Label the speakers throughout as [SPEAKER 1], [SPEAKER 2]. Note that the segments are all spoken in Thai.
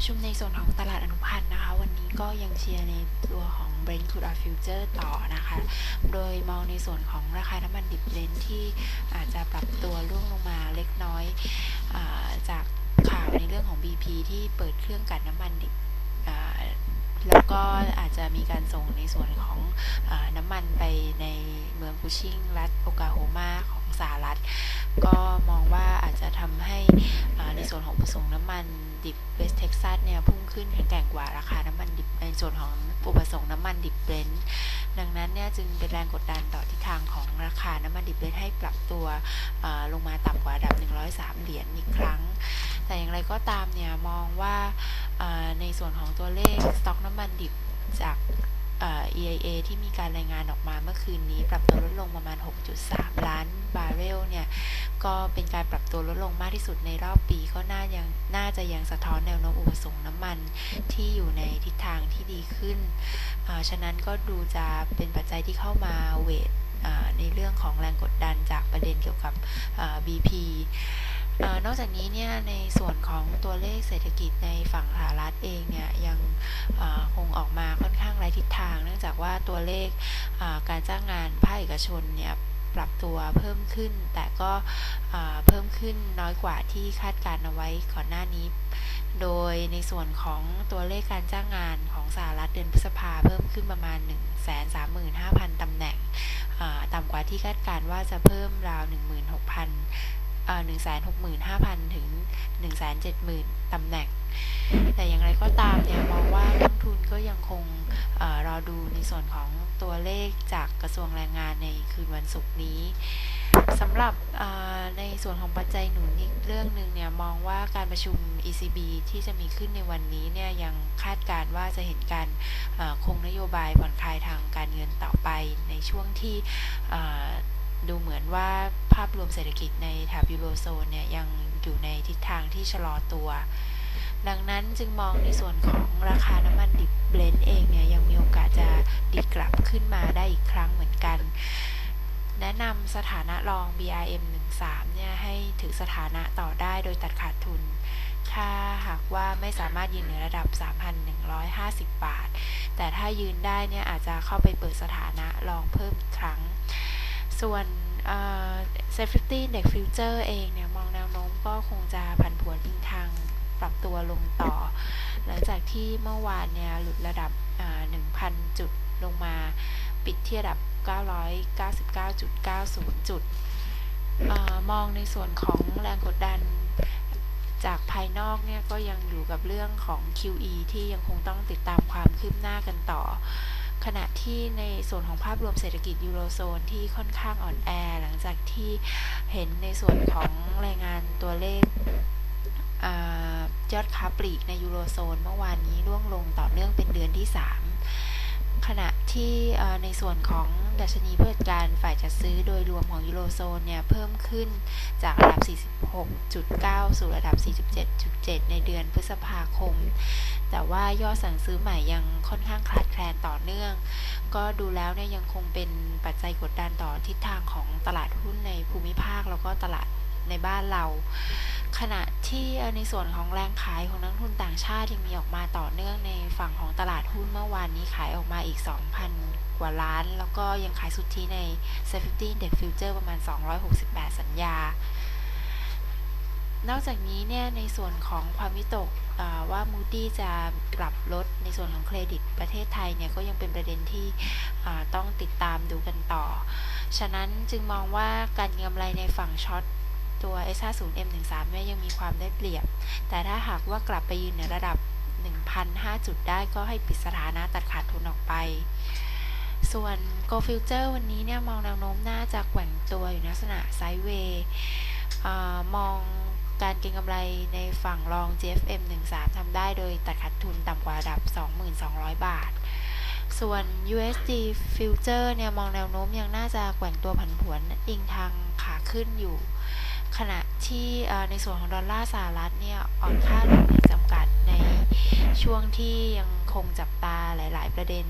[SPEAKER 1] ประชุมในส่วนของตลาดอนุพันธ์นะคะ วันนี้ก็ยังเชียร์ในตัวของ Brent Crude Oil Future ต่อนะคะ โดยมองในส่วนของราคาน้ำมันดิบเบนที่อาจจะปรับตัวร่วงลงมาเล็กน้อยอาจากข่าวในเรื่องของ BP ที่เปิดเครื่องกันน้ำมันดิบ แล้วก็อาจจะมีการส่งในส่วนของอน้ำมันไปในเมืองคูชิงรัฐโอกาโฮมาของสหรัฐ ก็มองว่าอาจจะทำให้ในส่วนของประสงค์น้ำมันดิบเวสเท็กซัสเนี่ยพุ่งขึ้นแข็งแกร่งกว่าราคาน้ำมันดิบในส่วนของอุปสงค์น้ำมันดิบเบรนท์ดังนั้นเนี่ยจึงเป็นแรงกดดันต่อทิศทางของราคาน้ำมันดิบเบรนท์ให้ปรับตัวลงมาต่ำกว่าระดับ 103 เหรียญอีกครั้ง แต่อย่างไรก็ตามเนี่ยมองว่าในส่วนของตัวเลขสต็อกน้ำมันดิบจาก EIA ที่มีการรายงานออกมาเมื่อคืนนี้ ปรับตัวลดลงประมาณ 6.3 ล้านบาร์เรลเนี่ย ก็เป็นการปรับตัวลดลงมากที่สุดในรอบปีก็น่ายังน่าจะยังสะท้อนแนวโน้มอุปสงค์น้ำมันที่อยู่ในทิศทางที่ดีขึ้น ฉะนั้นก็ดูจะเป็นปัจจัยที่เข้ามาเวทในเรื่องของแรงกดดันจากประเด็นเกี่ยวกับ BP นอกจากนี้เนี่ยในส่วนของตัวเลขเศรษฐกิจในฝั่งสหรัฐเองเนี่ยยังคงออกมาค่อนข้างไร้ทิศทาง เนื่องจากว่าตัวเลขการจ้างงานภาคเอกชนเนี่ยปรับตัวเพิ่มขึ้น แต่ก็เพิ่มขึ้นน้อยกว่าที่คาดการเอาไว้ก่อนหน้านี้ โดยในส่วนของตัวเลขการจ้างงานของสหรัฐเดือนพฤษภาเพิ่มขึ้นประมาณ 135,000ตำแหน่งต่ำกว่าที่คาดการว่าจะเพิ่มราว 16,000 165,000 ถึง 170,000 ตำแหน่ง แต่อย่างไรก็ตามเนี่ยมองว่านักทุนก็ยังคงอรอดูในส่วนของตัวเลขจากกระทรวงแรงงานในคืนวันศุกร์นี้สำหรับในส่วนของปัจจัยหนุนอีกเรื่องหนึ่งเนี่ยมองว่าการประชุม ECB ที่จะมีขึ้นในวันนี้เนี่ยยังคาดการว่าจะเห็นการคงนโยบายผ่อนคลายทางการเงินต่อไปในช่วงที่ดูเหมือนว่าาพรวมเศรษฐกิจในแถบยูโรโซนเนี่ยยังอยู่ในทิศทางที่ชะลอตัว ดังนั้นจึงมองในส่วนของราคาน้ำมันดิบเบลนด์เองเนี่ยยังมีโอกาสจะดิดกลับขึ้นมาได้อีกครั้งเหมือนกัน แนะนำสถานะรอง BRM 13เนี่ยให้ถือสถานะต่อได้โดยตัดขาดทุน ถ้าหากว่าไม่สามารถยืนในระดับ 3,150 บาท แต่ถ้ายืนได้เนี่ยอาจจะเข้าไปเปิดสถานะรองเพิ่มอีกครั้ง ส่วน Safety Index Future เองเนี่ยมองแนวโน้มก็คงจะผันผวนทิศทางปรับตัวลงต่อ หลังจากที่เมื่อวานเนี่ยหลุดระดับ 1,000 จุดลงมาปิดที่ระดับ 999.90 จุดอมองในส่วนของแรงกดดันจากภายนอกเนี่ยก็ยังอยู่กับเรื่องของ QE ที่ยังคงต้องติดตามความคืบหน้ากันต่อ ขณะที่ในส่วนของภาพรวมเศรษฐกิจยูโรโซนที่ค่อนข้างอ่อนแอ หลังจากที่เห็นในส่วนของรายงานตัวเลขยอดค้าปลีกในยูโรโซนเมื่อวานนี้ร่วงลงต่อเนื่องเป็นเดือนที่ 3 ขณะที่ในส่วนของดัชนีเพื่อการฝ่ายจัดซื้อโดยรวมของยูโรโซนเนี่ยเพิ่มขึ้นจากระดับ 46.9 สู่ระดับ 47.7 ในเดือนพฤษภาคม แต่ว่ายอดสั่งซื้อใหม่ยังค่อนข้างคลาดแคลนต่อเนื่อง ก็ดูแล้วเนี่ยยังคงเป็นปัจจัยกดดันต่อทิศทางของตลาดหุ้นในภูมิภาคแล้วก็ตลาดในบ้านเรา ขณะที่ในส่วนของแรงขายของนักทุนต่างชาติยังมีออกมาต่อเนื่องในฝั่งของตลาดหุ้นเมื่อวานนี้ขายออกมาอีก 2,000 กว่าล้าน แล้วก็ยังขายสุทธิใน Safety Index Future ประมาณ 268 สัญญา นอกจากนี้เนี่ยในส่วนของความวิตกว่า Moody จะปรับลดในส่วนของเครดิตประเทศไทยเนี่ยก็ยังเป็นประเด็นที่ต้องติดตามดูกันต่อ ฉะนั้นจึงมองว่าการกำไรในฝั่งช็อต ตัว S50M13 เนี่ยยังมีความได้เปรียบ แต่ถ้าหากว่ากลับไปยืนในระดับ 1,005 จุดได้ก็ให้ปิดสถานะตัดขาดทุนออกไป ส่วน Go Future วันนี้เนี่ยมองแนวโน้มน่าจะแกว่งตัวอยู่ลักษณะไซด์เวย์มองการเก็งกำไรในฝั่งรอง GFM 13ทำได้โดยตัดขาดทุนต่ำกว่าระดับ 2,200 บาท ส่วน USD Future เนี่ยมองแนวโน้มยังน่าจะแกว่งตัวผันผวนอิงทางขาขึ้นอยู่ ขณะที่ในส่วนของดอลลาร์สหรัฐเนี่ยอ่อนค่าลงอย่างจำกัดในช่วงที่ยังคงจับตาหลาย ๆ ประเด็น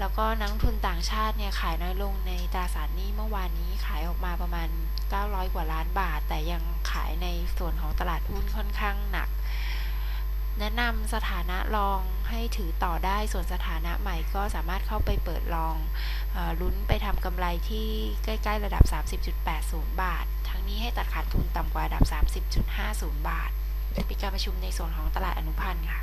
[SPEAKER 1] แล้วก็นักทุนต่างชาติเนี่ยขายน้อยลงในตราสารหนี้เมื่อวานนี้ขายออกมาประมาณ 900 กว่าล้านบาท แต่ยังขายในส่วนของตลาดหุ้นค่อนข้างหนัก แนะนำสถานะรองให้ถือต่อได้ส่วนสถานะใหม่ก็สามารถเข้าไปเปิดลองอลุ้นไปทำกำไรที่ใกล้ ๆ ระดับ 30.80 บาท นี้ให้ตัดขาดทุนต่ำกว่าระดับ 30.50 บาทปิดการประชุมในส่วนของตลาดอนุพันธ์ค่ะ